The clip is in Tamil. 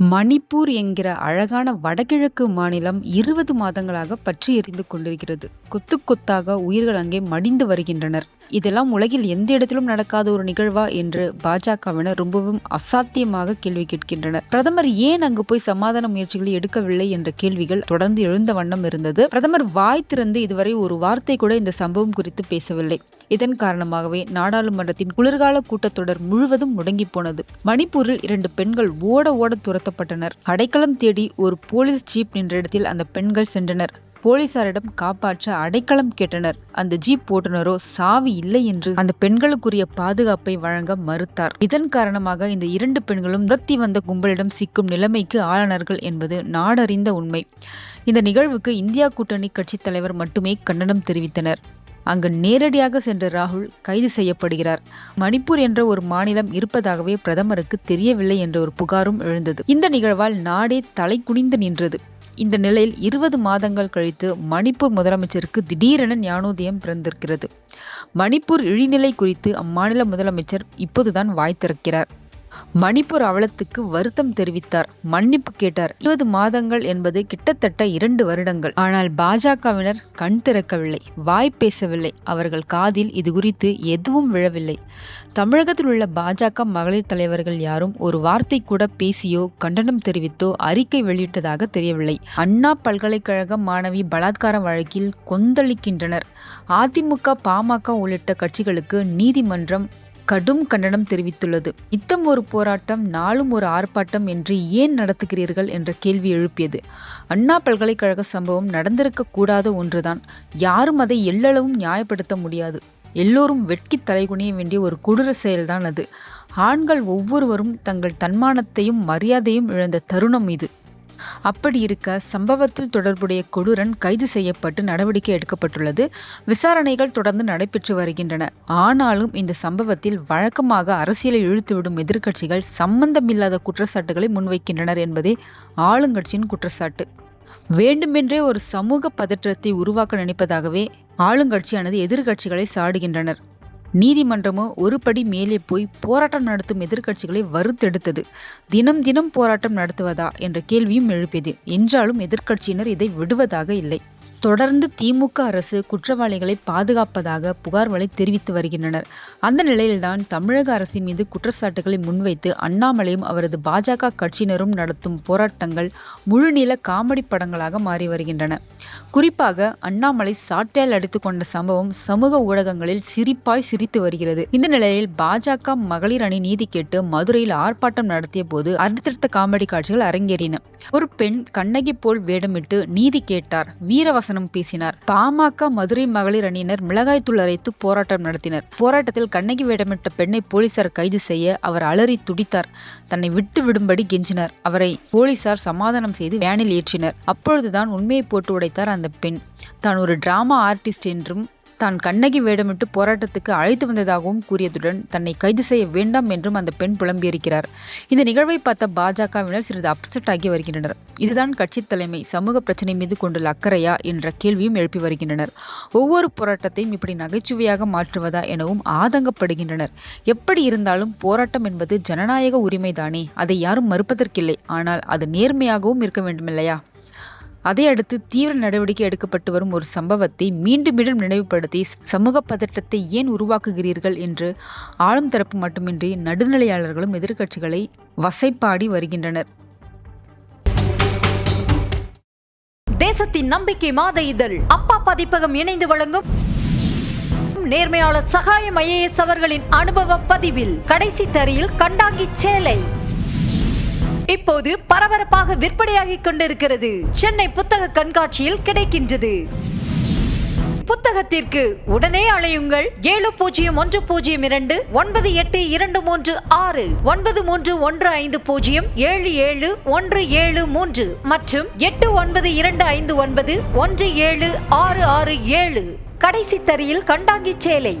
மணிப்பூர் என்கிற அழகான வடகிழக்கு மாநிலம் இருபது மாதங்களாக பற்றி எரிந்து கொண்டிருக்கிறது. கொத்து கொத்தாக உயிர்கள் அங்கே மடிந்து வருகின்றனர். இதெல்லாம் உலகில் எந்த இடத்திலும் நடக்காத ஒரு நிகழ்வா என்று பாஜகவினர் ரொம்பவும் அசாத்தியமாக கேள்வி கேட்கின்றனர். பிரதமர் ஏன் அங்கு போய் சமாதான முயற்சிகளை எடுக்கவில்லை என்ற கேள்விகள் தொடர்ந்து எழுந்த வண்ணம் இருந்தது. பிரதமர் வாய் திறந்து இதுவரை ஒரு வார்த்தை கூட இந்த சம்பவம் குறித்து பேசவில்லை. இதன் காரணமாகவே நாடாளுமன்றத்தின் குளிர்கால கூட்டத்தொடர் முழுவதும் முடங்கி போனது. மணிப்பூரில் இரண்டு பெண்கள் ஓட ஓட துரத்தப்பட்டனர். அடைக்கலம் தேடி ஒரு போலீஸ் ஜீப் நின்ற இடத்தில் அந்த பெண்கள் சென்றனர். போலீசாரிடம் காப்பாற்ற அடைக்கலம் கேட்டனர். அந்த ஜீப் ஓட்டுநரோ சாவி இல்லை என்று அந்த பெண்களுக்குரிய பாதுகாப்பை வழங்க மறுத்தார். இதன் காரணமாக இந்த இரண்டு பெண்களும் துரத்தி வந்த கும்பலிடம் சிக்கும் நிலைமைக்கு ஆளானார்கள் என்பது நாடறிந்த உண்மை. இந்த நிகழ்வுக்கு இந்தியா கூட்டணி கட்சித் தலைவர் மட்டுமே கண்டனம் தெரிவித்தனர். அங்கு நேரடியாக சென்ற ராகுல் கைது செய்யப்படுகிறார். மணிப்பூர் என்ற ஒரு மாநிலம் இருப்பதாகவே பிரதமருக்கு தெரியவில்லை என்ற ஒரு புகாரும் எழுந்தது. இந்த நிகழ்வால் நாடே தலை குனிந்து நின்றது. இந்த நிலையில் இருபது மாதங்கள் கழித்து மணிப்பூர் முதலமைச்சருக்கு திடீரென ஞானோதயம் பிறந்திருக்கிறது. மணிப்பூர் இழிநிலை குறித்து அம்மாநில முதலமைச்சர் இப்போதுதான் வாய் திறக்கிறார். மணிப்பூர் அவலத்துக்கு வருத்தம் தெரிவித்தார். மன்னிப்பு கேட்டார். இருபது மாதங்கள் என்பது கிட்டத்தட்ட இரண்டு வருடங்கள். ஆனால் பாஜகவினர் கண் திறக்கவில்லை. வாய் பேசவில்லை. அவர்கள் காதில் இது குறித்து எதுவும் விழவில்லை. தமிழகத்தில் உள்ள பாஜக மகளிர் தலைவர்கள் யாரும் ஒரு வார்த்தை கூட பேசியோ கண்டனம் தெரிவித்தோ அறிக்கை வெளியிட்டதாக தெரியவில்லை. அண்ணா பல்கலைக்கழக மாணவி பலாத்கார வழக்கில் கொந்தளிக்கின்றனர். அதிமுக பாமக உள்ளிட்ட கட்சிகளுக்கு நீதிமன்றம் கடும் கண்டனம் தெரிவித்துள்ளது. இத்தம் ஒரு போராட்டம் நாளும் ஒரு ஆர்ப்பாட்டம் என்று ஏன் நடத்துகிறீர்கள்? என்ற கேள்வி எழுப்பியது. அண்ணா பல்கலைக்கழக சம்பவம் நடந்திருக்க கூடாத ஒன்றுதான். யாரும் அதை எல்லளவும் நியாயப்படுத்த முடியாது. எல்லோரும் வெட்கி தலைகுனிய வேண்டிய ஒரு கொடூர செயல்தான் அது. ஆண்கள் ஒவ்வொருவரும் தங்கள் தன்மானத்தையும் மரியாதையும் இழந்த தருணம் இது. அப்படி இருக்க சம்பவத்தில் தொடர்புடைய கொடூரன் கைது செய்யப்பட்டு நடவடிக்கை எடுக்கப்பட்டுள்ளது. விசாரணைகள் தொடர்ந்து நடைபெற்று வருகின்றன. ஆனாலும் இந்த சம்பவத்தில் வழக்கமாக அரசியலை இழுத்துவிடும் எதிர்க்கட்சிகள் சம்பந்தமில்லாத குற்றச்சாட்டுகளை முன்வைக்கின்றனர் என்பதே ஆளுங்கட்சியின் குற்றச்சாட்டு. வேண்டுமென்றே ஒரு சமூக பதற்றத்தை உருவாக்க நினைப்பதாகவே ஆளுங்கட்சியானது எதிர்க்கட்சிகளை சாடுகின்றனர். நீதிமன்றமோ ஒரு படி மேலே போய் போராட்டம் நடத்தும் எதிர்க்கட்சிகளை வறுத்தெடுத்தது. தினம் தினம் போராட்டம் நடத்துவதா என்ற கேள்வியும் எழுப்பியது. என்றாலும் எதிர்க்கட்சியினர் இதை விடுவதாக இல்லை. தொடர்ந்து திமுக அரசு குற்றவாளிகளை பாதுகாப்பதாக புகார்களை தெரிவித்து வருகின்றனர். அந்த நிலையில்தான் தமிழக அரசின் மீது குற்றச்சாட்டுகளை முன்வைத்து அண்ணாமலையும் அவரது பாஜக கட்சியினரும் நடத்தும் போராட்டங்கள் முழுநீள காமெடி படங்களாக மாறி வருகின்றன. குறிப்பாக அண்ணாமலை சாட்டையால் அடித்துக் கொண்ட சம்பவம் சமூக ஊடகங்களில் சிரிப்பாய் சிரித்து வருகிறது. இந்த நிலையில் பாஜக மகளிர் அணி நீதி கேட்டு மதுரையில் ஆர்ப்பாட்டம் நடத்திய போது அடுத்தடுத்த காமெடி காட்சிகள் அரங்கேறின. ஒரு பெண் கண்ணகி போல் வேடமிட்டு நீதி கேட்டார். வீரவச வசனம் பேசினார். பாமக மதுரை மகளிர் அணியினர் மிளகாய்த்தூள் அரைத்து போராட்டம் நடத்தினர். போராட்டத்தில் கண்ணகி வேடமிட்ட பெண்ணை போலீசார் கைது செய்ய அவர் அலறி துடித்தார். தன்னை விட்டு விடும்படி கெஞ்சினார். அவரை போலீசார் சமாதானம் செய்து வேனில் ஏற்றினர். அப்பொழுதுதான் உண்மையை போட்டு உடைத்தார் அந்த பெண். தான் ஒரு டிராமா ஆர்டிஸ்ட் என்றும் தான் கண்ணகி வேடமிட்டு போராட்டத்துக்கு அழைத்து வந்ததாகவும் கூறியதுடன் தன்னை கைது செய்ய வேண்டாம் என்றும் அந்த பெண் புலம்பியிருக்கிறார். இந்த நிகழ்வை பார்த்த பாஜகவினர் சிறிது அப்செட் ஆகி வருகின்றனர். இதுதான் கட்சி தலைமை சமூக பிரச்சனை மீது கொண்டுள்ள அக்கறையா என்ற கேள்வியும் எழுப்பி வருகின்றனர். ஒவ்வொரு போராட்டத்தையும் இப்படி நகைச்சுவையாக மாற்றுவதா எனவும் ஆதங்கப்படுகின்றனர். எப்படி இருந்தாலும் போராட்டம் என்பது ஜனநாயக உரிமைதானே அதை யாரும் மறுப்பதற்கில்லை. ஆனால் அது நேர்மையாகவும் இருக்க வேண்டுமில்லையா? அதை அடுத்து தீவிர நடவடிக்கை எடுக்கப்பட்டு வரும் ஒரு சம்பவத்தை மீண்டும் மீண்டும் நினைவுபடுத்தி சமூக பதட்டத்தை ஏன் உருவாக்குகிறீர்கள் என்று ஆளும் தரப்பு மட்டுமின்றி நடுநிலையாளர்களும் எதிர்க்கட்சிகளை வசைப்பாடி வருகின்றனர். தேசத்தின் நம்பிக்கை மாத இதழ். அப்பா பதிப்பகம் இணைந்து வழங்கும் நேர்மையாளர் சகாயம் ஐஏஎஸ் அவர்களின் அனுபவ பதிவில் கடைசி தரியில் கண்டாங்கி சேலை. இப்போது பரபரப்பாக விற்பனையாகி கொண்டிருக்கிறது. சென்னை புத்தக கண்காட்சியில் கிடைக்கின்றது. புத்தகத்திற்கு உடனே அழையுங்கள் ஏழு பூஜ்ஜியம் ஒன்று பூஜ்ஜியம் இரண்டு ஒன்பது எட்டு இரண்டு மூன்று ஆறு ஒன்பது மூன்று ஒன்று ஐந்து பூஜ்ஜியம் ஏழு ஏழு ஒன்று ஏழு மூன்று மற்றும் எட்டு ஒன்பது இரண்டு ஐந்து ஒன்பது ஒன்று ஏழு ஆறு ஆறு ஏழு. கடைசி தரியில் கண்டாங்கி சேலை.